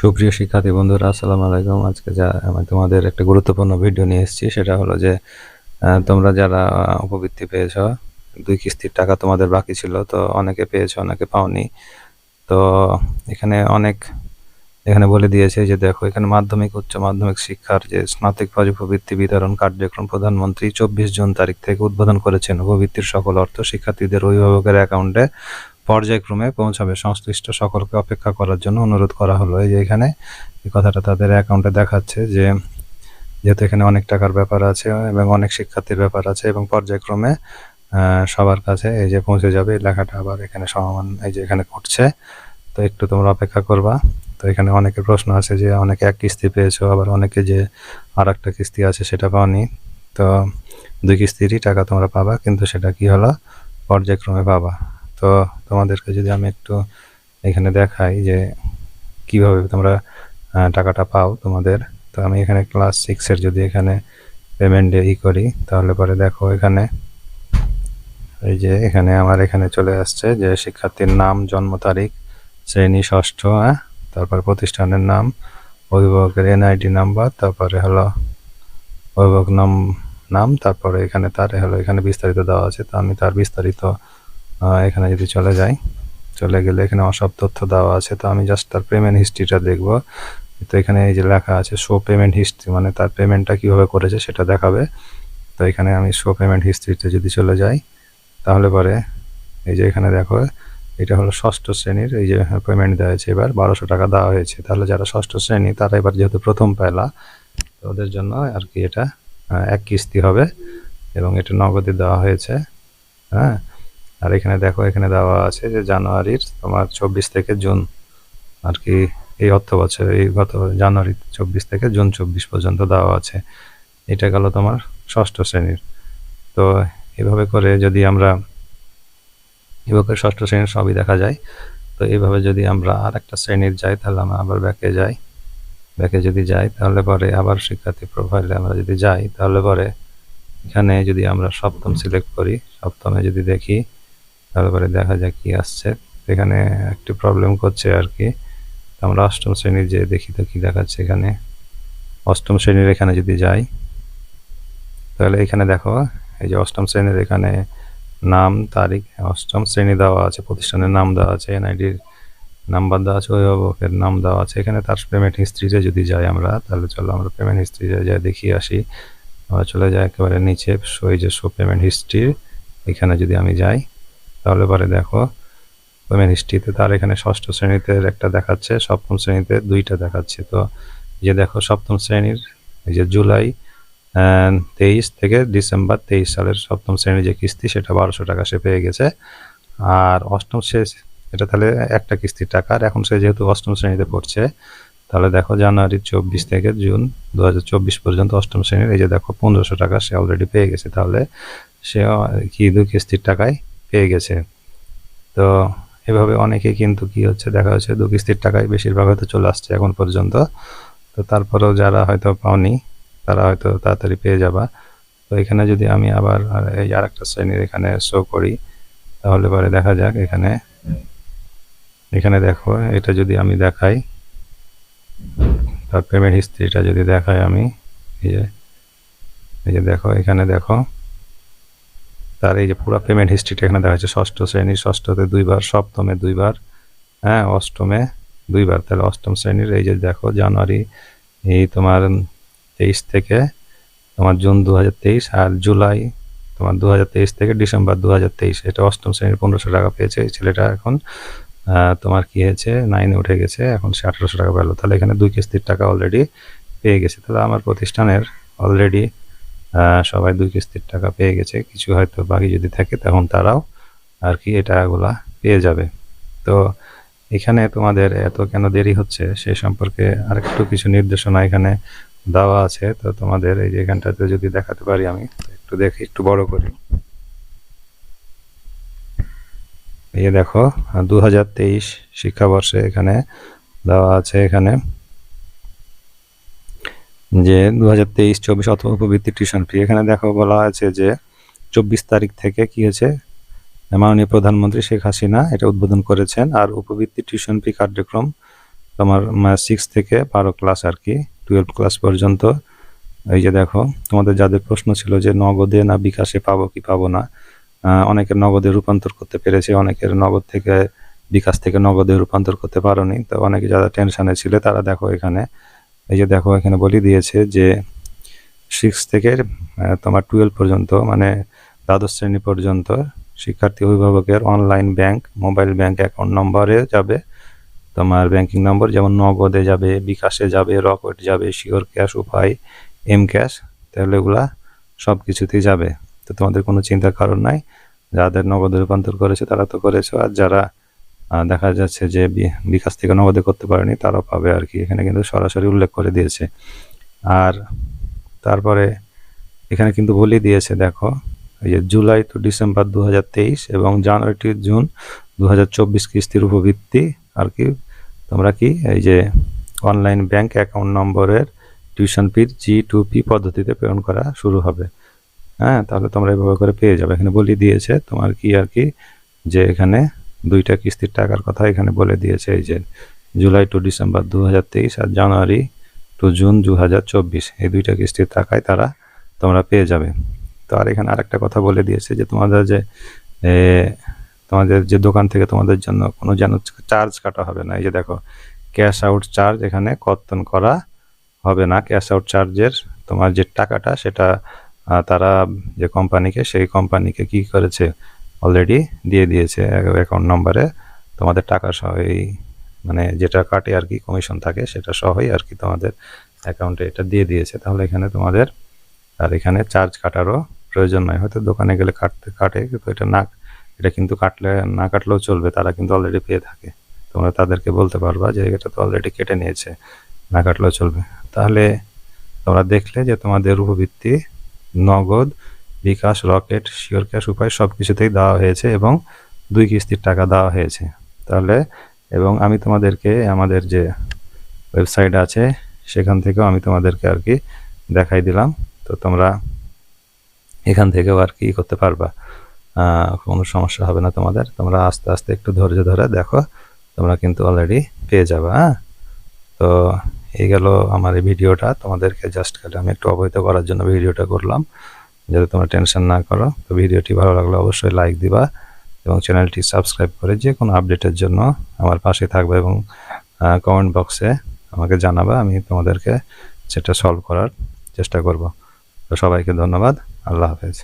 সুপ্রিয় শিক্ষার্থী বন্ধুরা, আসসালামু আলাইকুম। আজকে যা আমি তোমাদের একটা গুরুত্বপূর্ণ ভিডিও নিয়ে এসেছি, সেটা হলো যে তোমরা যারা উপবৃত্তি পেয়েছ, দুই কিস্তির টাকা তোমাদের বাকি ছিল, তো অনেকে পেয়েছ, অনেকে পাওনি। তো এখানে অনেক, এখানে বলে দিয়েছে যে, দেখো, এখানে মাধ্যমিক, উচ্চ মাধ্যমিক শিক্ষার যে স্নাতক পর্যায়ে উপবৃত্তি বিতরণ কার্যক্রম প্রধানমন্ত্রী চব্বিশ জুন তারিখ থেকে উদ্বোধন করেছেন। উপবৃত্তির সকল অর্থ শিক্ষার্থীদের অভিভাবকের অ্যাকাউন্টে পর্যায়ক্রমে পৌঁছাবে সংশ্লিষ্ট সকলকে অপেক্ষা করার জন্য অনুরোধ করা হলো। এই যে এখানে এই কথাটা তাদের অ্যাকাউন্টে দেখাচ্ছে যে, যেহেতু এখানে অনেক টাকার ব্যাপার আছে এবং অনেক শিক্ষার্থীর ব্যাপার আছে এবং পর্যায়ক্রমে সবার কাছে এই যে পৌঁছে যাবে, এই লেখাটা আবার এখানে সমান এই যে এখানে ঘটছে তো একটু তোমরা অপেক্ষা করবা। তো এখানে অনেকের প্রশ্ন আছে যে, অনেকে এক কিস্তি পেয়েছ, আবার অনেকে যে আর একটা কিস্তি আছে সেটা পাওনি। তো দুই কিস্তিরই টাকা তোমরা পাবা, কিন্তু সেটা কি হলো? পর্যায়ক্রমে পাবা। তো তোমাদেরকে যদি আমি একটু এখানে দেখাই যে কীভাবে তোমরা টাকাটা পাও তোমাদের, তো আমি এখানে ক্লাস সিক্সের যদি এখানে পেমেন্টে ই করি, তাহলে পরে দেখো এখানে, এই যে এখানে আমার এখানে চলে আসছে যে শিক্ষার্থীর নাম, জন্ম তারিখ, শ্রেণি, ষষ্ঠ হ্যাঁ? তারপর প্রতিষ্ঠানের নাম, অভিভাবকের এনআইডি নাম্বার তারপরে হলো অভিভাবক নাম নাম, তারপরে এখানে তার হলো এখানে বিস্তারিত দেওয়া আছে, তো আমি তার বিস্তারিত এখানে যদি চলে যাই, চলে গেলে এখানে অসব তথ্য দেওয়া আছে। তো আমি জাস্ট তার পেমেন্ট হিস্ট্রিটা দেখব। তো এখানে এই যে লেখা আছে শো পেমেন্ট হিস্ট্রি মানে তার পেমেন্টটা কীভাবে করেছে সেটা দেখাবে। তো এখানে আমি শো পেমেন্ট হিস্ট্রিতে যদি চলে যাই, তাহলে পরে এই যে এখানে দেখো, এটা হলো ষষ্ঠ শ্রেণির, এই যে পেমেন্ট দেওয়া হয়েছে এবার, বারোশো টাকা দেওয়া হয়েছে। তাহলে যারা ষষ্ঠ শ্রেণি, তারা এবার যেহেতু প্রথম পেলা তো ওদের জন্য আর কি এটা এক কিস্তি হবে। এবং এটা নগদে দেওয়া হয়েছে হ্যাঁ? আর এখানে দেখো, এখানে দেওয়া আছে যে জানুয়ারির তোমার চব্বিশ থেকে জুন আর কি, এই অর্থ বছর, এই গত জানুয়ারি চব্বিশ থেকে জুন চব্বিশ পর্যন্ত দেওয়া আছে। এটা গেল তোমার ষষ্ঠ শ্রেণির। তো এভাবে করে যদি আমরা, এভাবে ষষ্ঠ শ্রেণির সবই দেখা যায়, তো এইভাবে যদি আমরা আর একটা শ্রেণির যাই, তাহলে আমরা আবার ব্যাকে যাই। ব্যাকে যদি যাই, তাহলে পরে আবার শিক্ষার্থী প্রোফাইলে আমরা যদি যাই, তাহলে পরে এখানে যদি আমরা সপ্তম সিলেক্ট করি, সপ্তমে যদি দেখি তাহলে পরে দেখা যাক কি আসছে। এখানে একটু প্রবলেম করছে আর কি আমরা অষ্টম শ্রেণির যে দেখি তো কি দেখাচ্ছে এখানে। অষ্টম শ্রেণির এখানে যদি যাই, তাহলে এখানে দেখো, এই যে অষ্টম শ্রেণির এখানে নাম, তারিখ, অষ্টম শ্রেণি দেওয়া আছে, প্রতিষ্ঠানের নাম দেওয়া আছে এনআইডির নাম্বার দেওয়া আছে, অভিভাবকের নাম দেওয়া আছে। এখানে তার পেমেন্ট হিস্ট্রিতে যদি যাই আমরা, তাহলে চলো আমরা পেমেন্ট হিস্ট্রিতে যাই দেখিয়ে আসি। আমরা চলে যাই একেবারে নিচে, এই যে শো পেমেন্ট হিস্ট্রি এখানে যদি আমি যাই তাহলে পরে দেখো পেমেন্ট হিস্ট্রিতে তার এখানে ষষ্ঠ শ্রেণীতে একটা দেখাচ্ছে, সপ্তম শ্রেণীতে দুইটা দেখাচ্ছে। তো যে দেখো, সপ্তম শ্রেণির, এই যে জুলাই তেইশ থেকে ডিসেম্বর তেইশ সালের সপ্তম শ্রেণির যে কিস্তি, সেটা বারোশো টাকা সে পেয়ে গেছে। আর অষ্টম শেষ এটা তাহলে একটা কিস্তির টাকা। আর এখন সে যেহেতু অষ্টম শ্রেণীতে পড়ছে, তাহলে দেখো জানুয়ারি চব্বিশ থেকে জুন দু হাজার চব্বিশ পর্যন্ত অষ্টম শ্রেণির, এই যে দেখো পনেরোশো টাকা সে অলরেডি পেয়ে গেছে। তাহলে সে কি দু কিস্তির টাকায় পেয়ে গেছে। তো এভাবে অনেকে কিন্তু কি হচ্ছে, দেখা যাচ্ছে দু কিস্তির টাকায় বেশিরভাগ হয়তো চলে আসছে এখন পর্যন্ত। তো তারপরেও যারা হয়তো পাওনি, তারা হয়তো তাড়াতাড়ি পেয়ে যাবা। তো এখানে যদি আমি আবার এই আর একটা শ্রেণির এখানে শো করি, তাহলে পরে দেখা যাক এখানে। এখানে দেখো, এটা যদি আমি দেখাই, তার পেমেন্ট হিস্ট্রিটা যদি দেখাই আমি, এই যে এই যে দেখো, এখানে দেখো। তার এই যে পুরো পেমেন্ট হিস্ট্রিটা এখানে দেখা যাচ্ছে ষষ্ঠ শ্রেণি, ষষ্ঠতে দুইবার, সপ্তমে দুইবার হ্যাঁ অষ্টমে দুইবার। তাহলে অষ্টম শ্রেণির এই যে দেখো, জানুয়ারি, এই তোমার তেইশ থেকে তোমার জুন দু হাজার তেইশ আর জুলাই তোমার দু হাজার তেইশ থেকে ডিসেম্বর দু হাজার তেইশ। এটা অষ্টম শ্রেণির পনেরোশো টাকা পেয়েছে এই ছেলেটা এখন। তোমার কি হয়েছে? নাইনে উঠে গেছে, এখন সে আঠারোশো টাকা পেল। তাহলে এখানে দুই কিস্তির টাকা অলরেডি পেয়ে গেছে। তাহলে আমার প্রতিষ্ঠানের অলরেডি সবাই দুই কিস্তির টাকা পেয়ে গেছে। কিছু হয়তো বাকি যদি থাকে তখন তারাও আর কি এই টাকাগুলা পেয়ে যাবে। তো এখানে তোমাদের এত কেন দেরি হচ্ছে সে সম্পর্কে আরেকটু কিছু নির্দেশনা এখানে দেওয়া আছে। তো তোমাদের এই যে এখানটাতে যদি দেখাতে পারি আমি, একটু দেখি একটু বড় করি। এই দেখো দু হাজার তেইশ শিক্ষাবর্ষে এখানে দেওয়া আছে এখানে। যে দু হাজার তেইশ, চব্বিশ অথবা উপবৃত্তি টিউশন ফি এখানে দেখো বলা আছে যে চব্বিশ তারিখ থেকে কি হয়েছে? মাননীয় প্রধানমন্ত্রী শেখ হাসিনা এটা উদ্বোধন করেছেন আর উপবৃত্তি টিউশন ফি কার্যক্রম তোমার সিক্স থেকে বারো ক্লাস আর কি টুয়েলভ ক্লাস পর্যন্ত। এই যে দেখো, তোমাদের যাদের প্রশ্ন ছিল যে নগদে না বিকাশে পাবো কি পাবো না অনেকের নগদে রূপান্তর করতে পেরেছে, অনেকের নগদ থেকে বিকাশ থেকে নগদে রূপান্তর করতে পারোনি। তো অনেকে যারা টেনশনে ছিল তারা দেখো এখানে এই যে দেখো, এখানে বলি দিয়েছে যে সিক্স থেকে তোমার টুয়েলভ পর্যন্ত মানে দ্বাদশ শ্রেণি পর্যন্ত শিক্ষার্থী, অভিভাবকের online bank mobile bank account নম্বরে যাবে। তোমার ব্যাংকিং নম্বর যেমন নগদে যাবে, বিকাশে যাবে রকেট যাবে sure cash Upay m cash তাহলে এগুলা সব কিছুতেই যাবে। তো তোমাদের কোনো চিন্তার কারণ নাই। যাদের নগদে রূপান্তর করেছে তারা তো করেছ। আর যারা দেখা যাচ্ছে যে বিকাশ থেকে নগদে করতে পারেনি, তারাও পাবে আর কি। এখানে কিন্তু সরাসরি উল্লেখ করে দিয়েছে। আর তারপরে এখানে কিন্তু বলে দিয়েছে, দেখো, এই যে জুলাই টু ডিসেম্বর দু হাজার তেইশ এবং জানুয়ারি টু জুন দু কিস্তির উপভিত্তি আর কি, তোমরা কি এই যে অনলাইন ব্যাংক অ্যাকাউন্ট নম্বরের tuition fee G to P পদ্ধতিতে প্রেরণ করা শুরু হবে। হ্যাঁ তাহলে তোমরা এভাবে করে পেয়ে যাবে। এখানে বলি দিয়েছে তোমার কি আর কি, যে এখানে দুইটা কিস্তির টাকার কথা এখানে বলে দিয়েছে, এই যে জুলাই টু ডিসেম্বর দু হাজার তেইশ আর জানুয়ারি টু জুন দু হাজার চব্বিশ, এই দুইটা কিস্তির টাকায় তারা, তোমরা পেয়ে যাবে। তো আর এখানে আরেকটা কথা বলে দিয়েছে যে তোমাদের যে তোমাদের যে দোকান থেকে তোমাদের জন্য কোনো যেন চার্জ কাটা হবে না। এই যে দেখো, ক্যাশ আউট চার্জ এখানে কর্তন করা হবে না। ক্যাশ আউট চার্জের তোমার যে টাকাটা সেটা তারা যে কোম্পানিকে, সেই কোম্পানিকে কি করেছে অলরেডি দিয়ে দিয়েছে অ্যাকাউন্ট নাম্বারে তোমাদের টাকা সহ এই মানে যেটা কাটে আর কি কমিশন থাকে সেটা সহই আর কি তোমাদের অ্যাকাউন্টে এটা দিয়ে দিয়েছে। তাহলে এখানে তোমাদের, আর এখানে চার্জ কাটারও প্রয়োজন নয় হয়তো দোকানে গেলে কাটতে কাটে, কিন্তু এটা না, এটা কিন্তু কাটলে, না কাটলেও চলবে। তারা কিন্তু অলরেডি পেয়ে থাকে। তোমরা তাদেরকে বলতে পারবা যে এটা তো অলরেডি কেটে নিয়েছে, না কাটলেও চলবে। তাহলে তোমরা দেখলে যে তোমাদের উপবৃত্তি নগদ বিকাশ, রকেট, শিওর ক্যাশ, উপায় সব কিছুতেই দেওয়া হয়েছে এবং দুই কিস্তির টাকা দেওয়া হয়েছে। তাহলে, এবং আমি তোমাদেরকে আমাদের যে ওয়েবসাইট আছে, সেখান থেকেও আমি তোমাদেরকে আর কি দেখাই দিলাম। তো তোমরা এখান থেকেও আর কি করতে পারবা। কোনো সমস্যা হবে না তোমাদের। তোমরা আস্তে আস্তে একটু ধৈর্য ধরে দেখো, তোমরা কিন্তু অলরেডি পেয়ে যাবে হ্যাঁ? তো এই গেল আমার এই ভিডিওটা। তোমাদেরকে জাস্ট খালি আমি একটু অবহিত করার জন্য ভিডিওটা করলাম। যাতে তোমরা টেনশন না করো। তো ভিডিওটি ভালো লাগলে অবশ্যই লাইক দিবা এবং চ্যানেলটি সাবস্ক্রাইব করে যে কোনো আপডেটের জন্য আমার পাশে থাকবে এবং কমেন্ট বক্সে আমাকে জানাবা, আমি তোমাদেরকে সেটা সলভ করার চেষ্টা করব। তো সবাইকে ধন্যবাদ। আল্লাহ হাফেজ।